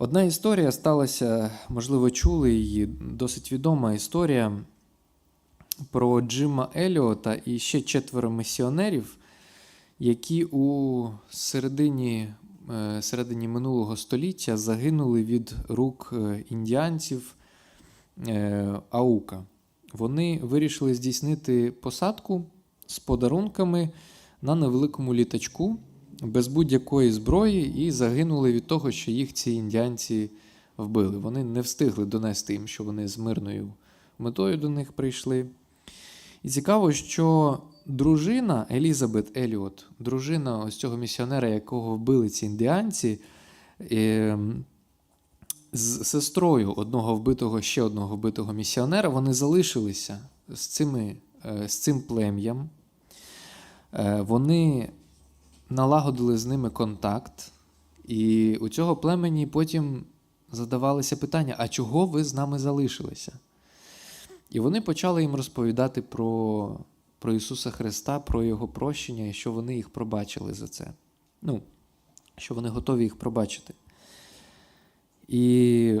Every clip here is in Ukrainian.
Одна історія сталася, можливо, чули її, досить відома історія про Джима Еліота і ще четверо місіонерів, які у середині, е, середині минулого століття загинули від рук е, індіанців е, Аука. Вони вирішили здійснити посадку з подарунками на невеликому літачку без будь-якої зброї і загинули від того, що їх ці індіанці вбили. Вони не встигли донести їм, що вони з мирною метою до них прийшли. І цікаво, що дружина Елізабет Еліот, дружина ось цього місіонера, якого вбили ці індіанці, е, з сестрою одного вбитого, ще одного вбитого місіонера, вони залишилися з, цими, е, з цим плем'ям. Е, Вони налагодили з ними контакт, і у цього племені потім задавалися питання: а чого ви з нами залишилися? І вони почали їм розповідати про, про Ісуса Христа, про Його прощення, і що вони їх пробачили за це. Ну, що вони готові їх пробачити. І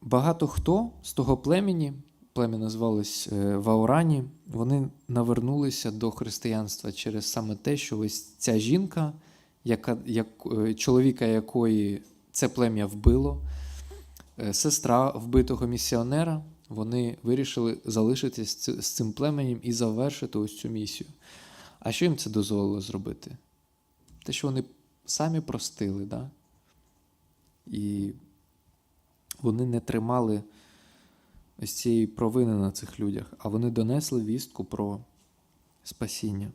багато хто з того племені, плем'я називалось е, Ваурані, вони навернулися до християнства через саме те, що ось ця жінка, яка, як, е, чоловіка якої це плем'я вбило, е, сестра вбитого місіонера, вони вирішили залишитись з з цим племенем і завершити ось цю місію. А що їм це дозволило зробити? Те, що вони самі простили, да? і вони не тримали ось цієї провини на цих людях, а вони донесли вістку про спасіння.